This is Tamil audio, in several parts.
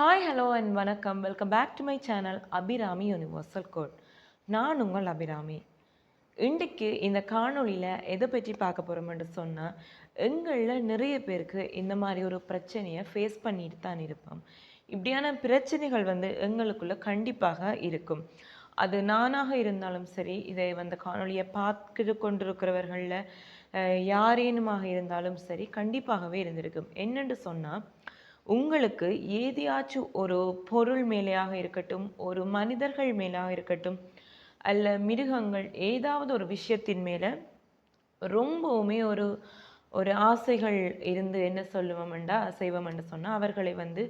ஹாய் ஹலோ அண்ட் வணக்கம். Welcome back to my channel Abirami universal code நான் உங்கள் அபிராமி. இன்றைக்கு இந்த காணொளியில் எதை பற்றி பார்க்க போகிறோம்னு சொன்னால் எங்களில் நிறைய பேருக்கு இந்த மாதிரி ஒரு பிரச்சனையை ஃபேஸ் பண்ணிட்டு தான் இருப்போம். இப்படியான பிரச்சனைகள் வந்து எங்களுக்குள்ளே கண்டிப்பாக இருக்கும். அது நானாக இருந்தாலும் சரி இதை வந்து காணொளியை பார்த்து கொண்டிருக்கிறவர்களில் யாரேனுமாக இருந்தாலும் சரி கண்டிப்பாகவே இருந்திருக்கும். என்னென்று சொன்னால் உங்களுக்கு ஏதையாச்சும் ஒரு பொருள் மேலேயாக இருக்கட்டும் ஒரு மனிதர்கள் மேலாக இருக்கட்டும் அல்ல மிருகங்கள் ஏதாவது ஒரு விஷயத்தின் மேலே ரொம்பவுமே ஒரு ஒரு ஆசைகள் இருந்து என்ன சொல்லுவோம்டா செய்வோம்னு சொன்னால் அவர்களை வந்து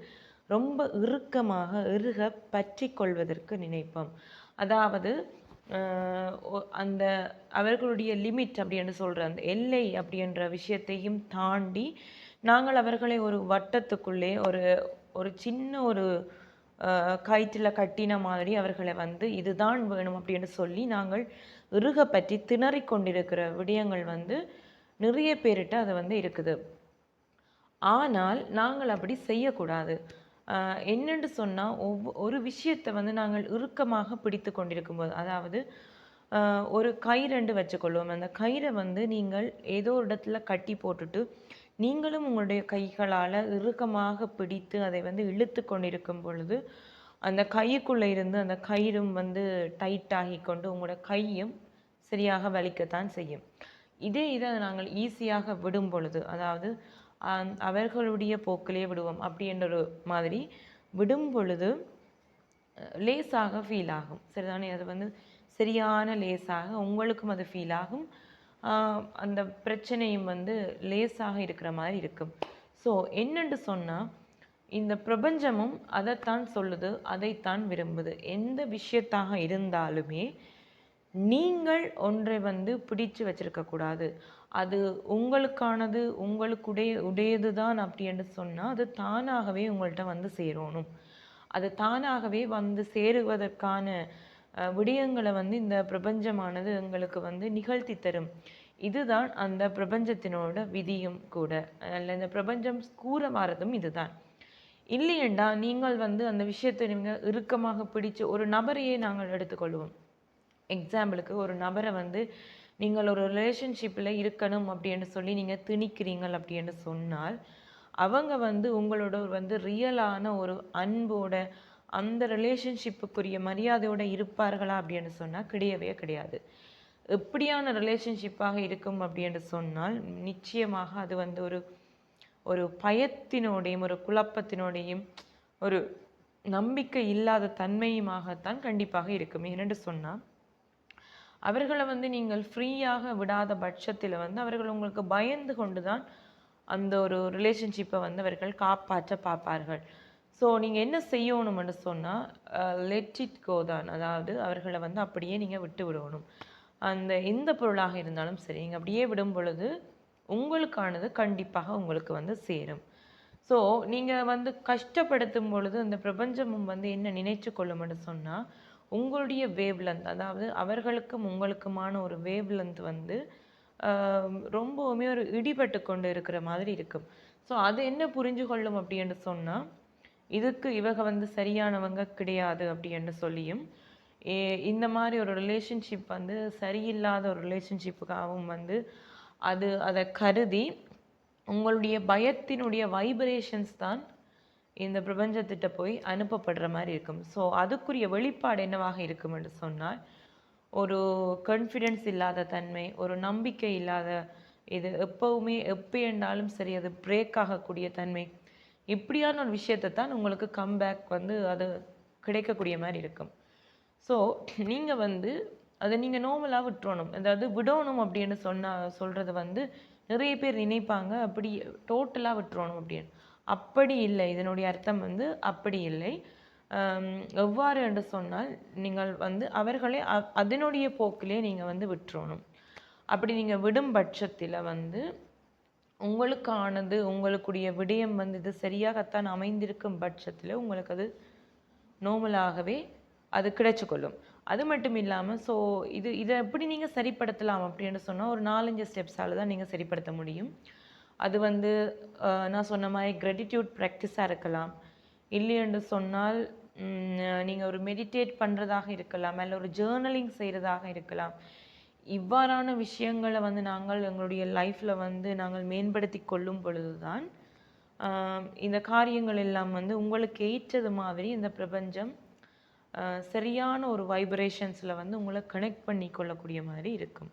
ரொம்ப இறுக்கமாக இறுக பற்றி கொள்வதற்கு நினைப்போம். அதாவது அந்த அவர்களுடைய லிமிட் அப்படின்னு சொல்கிற அந்த எல்லை அப்படின்ற விஷயத்தையும் தாண்டி நாங்கள் அவர்களை ஒரு வட்டத்துக்குள்ளே ஒரு ஒரு சின்ன ஒரு கயிற்றில் கட்டின மாதிரி அவர்களை வந்து இதுதான் வேணும் அப்படின்னு சொல்லி நாங்கள் இறுக பற்றி திணறி கொண்டிருக்கிற விடயங்கள் வந்து நிறைய பேர்கிட்ட அது வந்து இருக்குது. ஆனால் நாங்கள் அப்படி செய்யக்கூடாது. ஆஹ் என்னென்று சொன்னால் ஒவ்வொ ஒரு விஷயத்தை வந்து நாங்கள் இறுக்கமாக பிடித்து கொண்டிருக்கும்போது அதாவது ஆஹ் ஒரு கயிறண்டு வச்சுக்கொள்வோம். அந்த கயிறை வந்து நீங்கள் ஏதோ ஒரு இடத்துல கட்டி போட்டுட்டு நீங்களும் உங்களுடைய கைகளால் இறுக்கமாக பிடித்து அதை வந்து இழுத்து கொண்டிருக்கும் பொழுது அந்த கைக்குள்ளே இருந்து அந்த கயிறும் வந்து டைட் ஆகி கொண்டு உங்களோட கையும் சரியாக வலிக்கத்தான் செய்யும். இதே இதை நாங்கள் ஈஸியாக விடும் பொழுது அதாவது அவர்களுடைய போக்கிலே விடுவோம். அப்படின்ற ஒரு மாதிரி விடும் பொழுது லேஸாக லேசாக ஃபீல் ஆகும். சரிதானே? அது வந்து சரியான லேசாக உங்களுக்கும் அது ஃபீல் ஆகும். அந்த பிரச்சனையும் வந்து லேசாக இருக்கிற மாதிரி இருக்கும் ஸோ என்னென்று சொன்னால் இந்த பிரபஞ்சமும் அதைத்தான் சொல்லுது அதைத்தான் விரும்புது. எந்த விஷயத்தாக இருந்தாலுமே நீங்கள் ஒன்றை வந்து பிடிச்சு வச்சிருக்கக்கூடாது அது உங்களுக்கானது உங்களுக்குடைய உடையது தான் அப்படின்னு சொன்னால் அது தானாகவே உங்கள்கிட்ட வந்து சேரணும். அது தானாகவே வந்து சேருவதற்கான விடயங்களை வந்து இந்த பிரபஞ்சமானது எங்களுக்கு வந்து நிகழ்த்தி தரும். இதுதான் அந்த பிரபஞ்சத்தினோட விதியும் கூட. அல்ல இந்த பிரபஞ்சம் கூற வாரதும் இதுதான். இல்லையண்டா நீங்கள் வந்து அந்த விஷயத்தை நீங்கள் இறுக்கமாக பிடிச்சு ஒரு நபரையே நாங்கள் எடுத்துக்கொள்வோம். எக்ஸாம்பிளுக்கு ஒரு நபரை வந்து நீங்கள் ஒரு ரிலேஷன்ஷிப்பில் இருக்கணும் அப்படின்னு சொல்லி நீங்கள் திணிக்கிறீங்கள் அப்படின்னு சொன்னால் அவங்க வந்து உங்களோட வந்து ரியலான ஒரு அன்போட அந்த ரிலேஷன்ஷிப்புக்குரிய மரியாதையோடு இருப்பார்களா அப்படின்னு சொன்னால் கிடையவே கிடையாது. எப்படியான ரிலேஷன்ஷிப்பாக இருக்கும் அப்படின்னு சொன்னால் நிச்சயமாக அது வந்து ஒரு ஒரு பயத்தினோடையும் ஒரு குழப்பத்தினோடையும் ஒரு நம்பிக்கை இல்லாத தன்மையுமாகத்தான் கண்டிப்பாக இருக்கும். ஏனென்று சொன்னால் அவர்களை வந்து நீங்கள் ஃப்ரீயாக விடாத பட்சத்தில் வந்து அவர்கள் உங்களுக்கு பயந்து கொண்டு தான் அந்த ஒரு ரிலேஷன்ஷிப்பை வந்து அவர்கள் காப்பாற்ற பார்ப்பார்கள். ஸோ நீங்கள் என்ன செய்யணும்னு சொன்னால் லெட் இட் கோ தான். அதாவது அவர்களை வந்து அப்படியே நீங்கள் விட்டு விடணும். அந்த எந்த பொருளாக இருந்தாலும் சரி நீங்கள் அப்படியே விடும் பொழுது உங்களுக்கானது கண்டிப்பாக உங்களுக்கு வந்து சேரும். ஸோ நீங்கள் வந்து கஷ்டப்படுத்தும் பொழுது அந்த பிரபஞ்சமும் வந்து என்ன நினைச்சு கொள்ளும்னு சொன்னால் உங்களுடைய வேவ் லென்த் அதாவது அவர்களுக்கும் உங்களுக்குமான ஒரு வேவ் லென்த் வந்து ரொம்பவுமே ஒரு இடிபட்டு கொண்டு இருக்கிற மாதிரி இருக்கும். ஸோ அது என்ன புரிஞ்சு கொள்ளும் அப்படின்னு சொன்னால் இதுக்கு இவங்க வந்து சரியானவங்க கிடையாது அப்படின்னு சொல்லியும் ஏ- இந்த மாதிரி ஒரு ரிலேஷன்ஷிப் வந்து சரியில்லாத ஒரு ரிலேஷன்ஷிப்புக்காகவும் வந்து அது அதை கருதி உங்களுடைய பயத்தினுடைய வைப்ரேஷன்ஸ் தான் இந்த பிரபஞ்சத்திட்ட போய் அனுப்பப்படுற மாதிரி இருக்கும். ஸோ அதுக்குரிய வெளிப்பாடு என்னவாக இருக்கும் என்று சொன்னால் ஒரு கான்ஃபிடென்ஸ் இல்லாத தன்மை ஒரு நம்பிக்கை இல்லாத இது எப்பவுமே எப்போ என்றாலும் சரி அது பிரேக் ஆகக்கூடிய தன்மை இப்படியான ஒரு விஷயத்தை தான் உங்களுக்கு கம்பேக் வந்து அது கிடைக்கக்கூடிய மாதிரி இருக்கும். ஸோ நீங்கள் வந்து அதை நீங்கள் நார்மலாக விட்டுறணும். அதாவது விடணும் அப்படின்னு சொன்னால் சொல்கிறது வந்து நிறைய பேர் நினைப்பாங்க அப்படி டோட்டலாக விட்டுறணும் அப்படின்னு. அப்படி இல்லை. இதனுடைய அர்த்தம் வந்து அப்படி இல்லை. எவ்வாறு என்று சொன்னால் நீங்கள் வந்து அவர்களே அ- அதனுடைய போக்கிலே நீங்கள் வந்து விட்டுறணும். அப்படி நீங்கள் விடும் பட்சத்தில் வந்து உங்களுக்கானது உங்களுக்குரிய விடயம் வந்து இது சரியாகத்தான் அமைந்திருக்கும் பட்சத்தில் உங்களுக்கு அது நோமலாகவே அது கிடைச்சிக்கொள்ளும். அது மட்டும் இல்லாமல் ஸோ இது இதை எப்படி நீங்கள் சரிப்படுத்தலாம் அப்படின்னு சொன்னால் ஒரு நாலஞ்சு ஸ்டெப்ஸால் தான் நீங்கள் சரிப்படுத்த முடியும். அது வந்து நான் சொன்ன மாதிரி கிரெட்டிடியூட் ப்ராக்டிஸாக இருக்கலாம். இல்லையென்று சொன்னால் நீங்கள் ஒரு மெடிடேட் பண்ணுறதாக இருக்கலாம் அல்ல ஒரு ஜேர்னலிங் செய்கிறதாக இருக்கலாம். இவ்வாறான விஷயங்களை வந்து நாங்கள் எங்களுடைய லைஃப்பில் வந்து நாங்கள் மேம்படுத்தி கொள்ளும் பொழுது தான் இந்த காரியங்கள் எல்லாம் வந்து உங்களுக்கு ஏற்றது மாதிரி இந்த பிரபஞ்சம் சரியான ஒரு வைப்ரேஷன்ஸில் வந்து உங்களை கனெக்ட் பண்ணி கொள்ளக்கூடிய மாதிரி இருக்கும்.